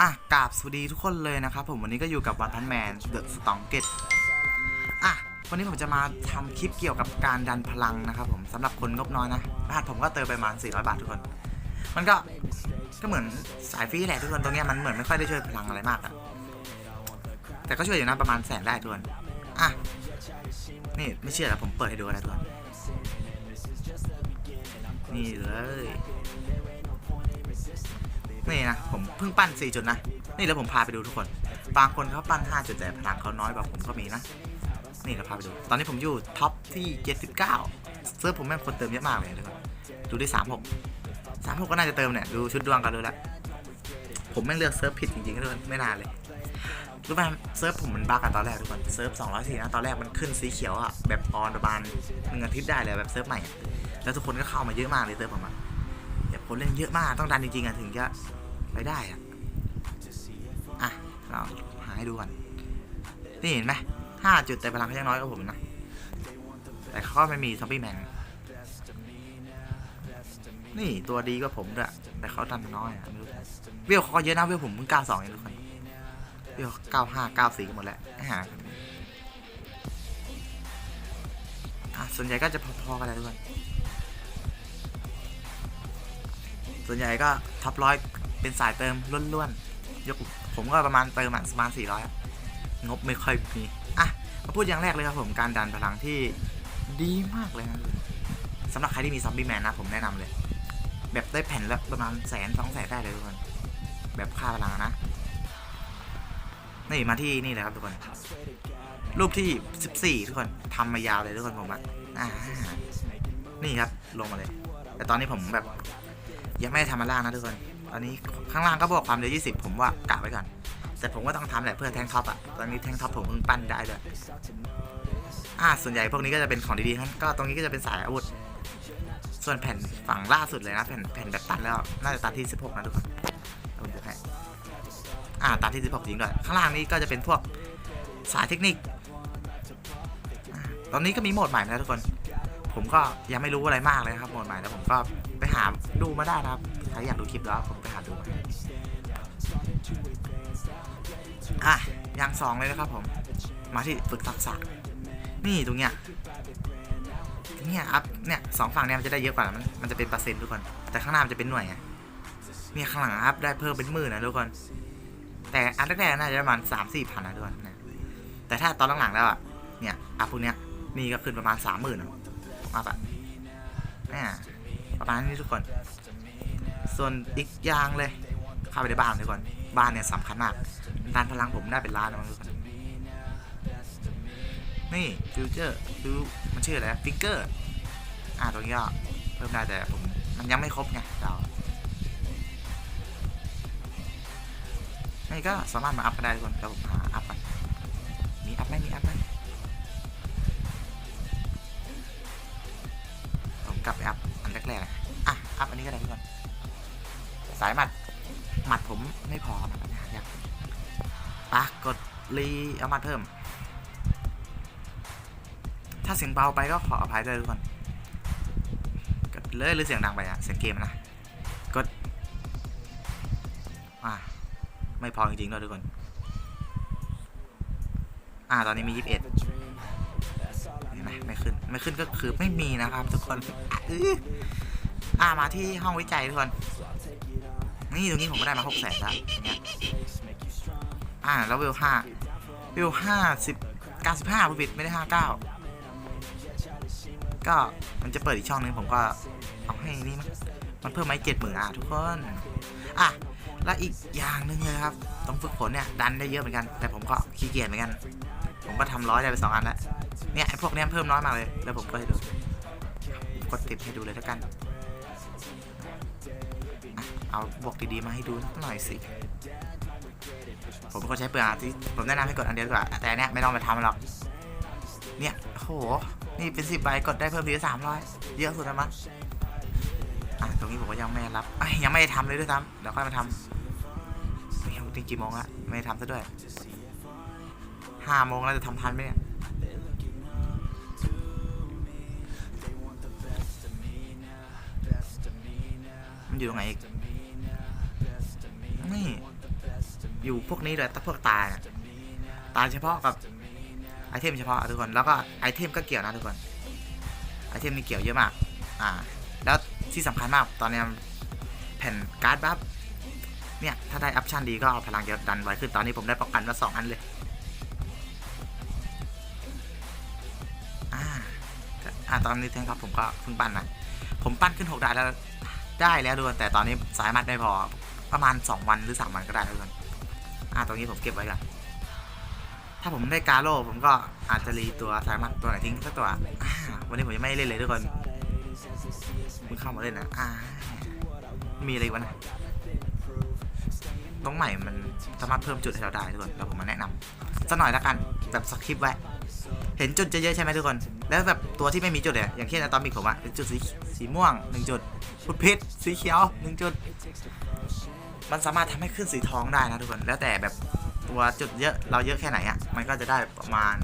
อะกราบสวัสดีทุกคนเลยนะครับผมวันนี้ก็อยู่กับวันพันแมนเดอะสตองเกตอะวันนี้ผมจะมาทำคลิปเกี่ยวกับการดันพลังนะครับผมสำหรับคนงบน้อยนะรหัสผมก็เติมไปประมาณ 400 บาททุกคน มันก็ก็เหมือนสายฟรีแหละทุกคนตรงเนี้ยมันเหมือนไม่ค่อยได้ช่วยพลังอะไรมากอะแต่ก็ช่วยอยู่นะประมาณแสนได้ทุกคนอะนี่ไม่เชื่อแล้วผมเปิดให้ดูนะทุกคนนี่เลย นี่นะผมเพิ่งปั้น 4 จุดนะ นี่แล้วผมพาไปดูทุกคน บางคนเขาปั้น 5 จุดแต่พลังเขาน้อยกว่าผมก็มีนะ นี่เราพาไปดู ตอนนี้ผมอยู่ท็อปที่ 79เซิร์ฟผมแม่งคนเติมเยอะมากเลยทุกคนดูได้ 36 36 ก็น่าจะเติมเนี่ย ดูชุดดวงกันดูแล้ว ผมแม่งเลือกเซิร์ฟผิดจริงๆทุกคนไม่น่าเลย รู้ป่ะเซิร์ฟผมมันบั๊กกันตอนแรกทุกคน เซิร์ฟ204นะ ตอนแรกมันขึ้นสีเขียวอะแบบออนประมาณหนึ่งอาทิตย์ได้เลยแบบเซิร์ฟใหม่ แล้วทุกคนก็เข้ามาเยอะมากเลยเซิร์ฟผมอะแบบคนเล่นเยอะมากต้องดันจริงๆอะถึงจะ ไปได้อะอะเราหาให้ดูก่อนนี่เห็นไหมห้าจุดแต่พลังเขายังน้อยกว่าผมนะ แต่เขาก็ไม่มีซอมบี้แมน นี่ตัวดีกว่าผมด้วย แต่เขาดันน้อยอะไม่รู้เวลเขาก็เยอะนะเวลผมเพิ่งเก้าสองเองทุกคนเวลเก้าห้าเก้าสี่กันหมดแล้วหาอะส่วนใหญ่ก็จะพอๆกันเลยทุกคน ส่วนใหญ่ก็ท็อปร้อย เป็นสายเติมล้วนๆยกผมก็ประมาณเติมประมาณ 400อะงบไม่ค่อยมี อะ มาพูดอย่างแรกเลยครับผมการดันพลังที่ดีมากเลยนะสำหรับใครที่มีซอมบี้แมนนะผมแนะนำเลย แบบได้แผ่นละประมาณแสนสองแสนได้เลยทุกคน แบบค่าพลังนะ นี่มาที่นี่เลยครับทุกคน รูปที่ 14 ทุกคนทำมายาวเลยทุกคนผมอะอ่านี่ครับลงมาเลย แต่ตอนนี้ผมแบบยังไม่ได้ทำมาล่างนะทุกคน อนนี้ข้างล่างก็บอกความเร็ว 20 ผมว่ากะไว้ก่อน แต่ผมก็ต้องทำแหละเพื่อแทงท็อปอะตอนนี้แทงท็อปผมเพิ่งปั้นได้ด้วยอ่าส่วนใหญ่พวกนี้ก็จะเป็นของดีๆทั้งก็ตรงนี้ก็จะเป็นสายอาวุธ ส่วนแผ่นฝั่งล่าสุดเลยนะแผ่นแผ่นแบบตัดแล้วน่าจะตัดที่ 16 นะทุกคนเอาผมดูให้อ่าตัดที่ 16 จริงด้วยข้างล่างนี้ก็จะเป็นพวกสายเทคนิค ตอนนี้ก็มีโหมดใหม่แล้วทุกคน ผมก็ยังไม่รู้อะไรมากเลยครับโหมดใหม่แล้วผมก็ไปหาดูมาได้นะครับ ใครอยากดูคลิปแล้วผมไปหาดูมาอะอย่างสองเลยนะครับผม มาที่ฝึกทักษะ นี่ตรงเนี้ยเนี้ยอัพเนี่ยสองฝั่งเนี่ยมันจะได้เยอะกว่ามันมันจะเป็นเปอร์เซ็นต์ทุกคน แต่ข้างหน้ามันจะเป็นหน่วยไงเนี่ยข้างหลังอัพได้เพิ่มเป็นหมื่นนะทุกคน แต่อันแรกๆน่าจะประมาณสามสี่พันนะทุกคนนะแต่ถ้าตอนหลังๆแล้วอะเนี่ยอัพพวกเนี้ยนี่ก็ขึ้นประมาณสามหมื่นอัพอะเนี่ยประมาณนี้ทุกคน ส่วนอีกอย่างเลยเข้าไปในบ้านทุกคนบ้านเนี่ยสำคัญมากดันพลังผมได้เป็นล้านนะทุกคนนี่ฟิวเจอร์ดูมันชื่ออะไรฟิกเกอร์อ่าตรงนี้เพิ่มได้แต่ผมมันยังไม่ครบไงเรานี่ก็สามารถมาอัพกันได้ทุกคนแล้วผมหาอัพกันมีอัพไหมมีอัพไหมผมกลับไปอัพอันแรกๆอะอัพอันนี้ก็ได้ทุกคน สายหมัดหมัดผมไม่พออยากปะกดรีเอามาเพิ่ม ถ้าเสียงเบาไปก็ขออภัยด้วยทุกคนกดเลยหรือเสียงดังไปอะเสียงเกมนะกดอ่าไม่พอจริงๆด้วยทุกคน อ่าตอนนี้มี 21เห็นไหมไม่ขึ้น ไม่ขึ้นก็คือไม่มีนะครับทุกคน อ่ามาที่ห้องวิจัยทุกคน นี่ตรงนี้ผมก็ได้มา6แสนแล้วอย่างเงี้ยอ่าแล้วเวห้าเวลห้าสิบเก้าสิบห้าผู้ผิดไม่ได้ห้าเก้าก็มันจะเปิดอีกช่องนึงผมก็เอาให้นี่มันมันเพิ่มไมาเจ็ดหมื่นอะทุกคนอะและอีกอย่างหนึ่งเลยครับต้องฝึกฝนเนี่ยดันได้เยอะเหมือนกัน แต่ผมก็ขี้เกียจเหมือนกัน ผมก็ทำร้อยได้ไปสองอันแล้วเนี่ยไอ้พวกเนี้ยเพิ่มน้อยมากเลย แล้วผมก็ให้ดูกดติดให้ดูเลยแล้วกัน เอาบวกดีๆมาให้ดูหน่อยสิ ผมก็ใช้เปลือกที่ผมแนะนำให้กดอันเดียวกว่า แต่อันเนี้ยไม่ต้องไปทำหรอก เนี่ยโห นี่เป็นสิบใบกดได้เพิ่มทีละสามร้อยเยอะสุดแล้วมั้งอะตรงนี้ผมก็ยังไม่รับยังไม่ได้ทำเลยด้วยซ้ำเดี๋ยวค่อยมาทำนี่จริงกี่โมงละไม่ได้ทำซะด้วยห้าโมงแล้วจะทำทันไหมเนี่ยมันอยู่ตรงไหนอีก นี่ อยู่พวกนี้เลยแต่พวกตายอะตายเฉพาะกับไอเทมเฉพาะทุกคน แล้วก็ไอเทมก็เกี่ยวนะทุกคน ไอเทมนี่เกี่ยวเยอะมาก อ่า แล้วที่สำคัญมากตอนนี้แผ่นการ์ดบัฟเนี่ย ถ้าได้ออปชันดีก็เอาพลังจะดันไวขึ้น ตอนนี้ผมได้ป้องกันมาสองอันเลยอ่าอ่าตอนนี้เทงครับผมก็เพิ่งปั้นนะผมปั้นขึ้นหกได้แล้วได้แล้วทุกคนแต่ตอนนี้สายมัดไม่พอ ประมาณ 2 วันหรือ 3 วันก็ได้ทุกคนอ่าตรงนี้ผมเก็บไว้ก่อนถ้าผมได้กาโร่ผมก็อาจจะรีตัวสายมัดตัวไหนทิ้งสักตัว วันนี้ผมยังไม่เล่นเลยทุกคนเพิ่งเข้ามาเล่นนะอ่ามีอะไรอีกวะนะตรงใหม่มันสามารถเพิ่มจุดให้เราได้ทุกคนเดี๋ยวผมมาแนะนำสักหน่อยละกันแบบสคริปต์ไว้ เห็นจุดเยอะๆใช่ไหมทุกคน แล้วแบบตัวที่ไม่มีจุดเนี่ยอย่างเช่นอะตอมิกผมอะเป็นจุดสีสีม่วงหนึ่งจุดพุดพิษสีเขียวหนึ่งจุด มันสามารถทำให้ขึ้นสีทองได้นะทุกคน แล้วแต่แบบตัวจุดเยอะเราเยอะแค่ไหนอะมันก็จะได้ประมาณ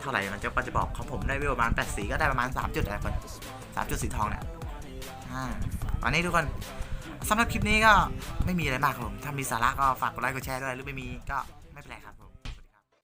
เท่าไหร่ มันจะก็จะบอกของผมได้ประมาณ8สีก็ได้ประมาณ3จุดอะไรคนสามจุดสีทองเนี่ยอ่าวันนี้ทุกคนสำหรับคลิปนี้ก็ไม่มีอะไรมากครับผม ถ้ามีสาระก็ฝากกดไลค์กดแชร์ด้วย หรือไม่มีก็ไม่เป็นไรครับ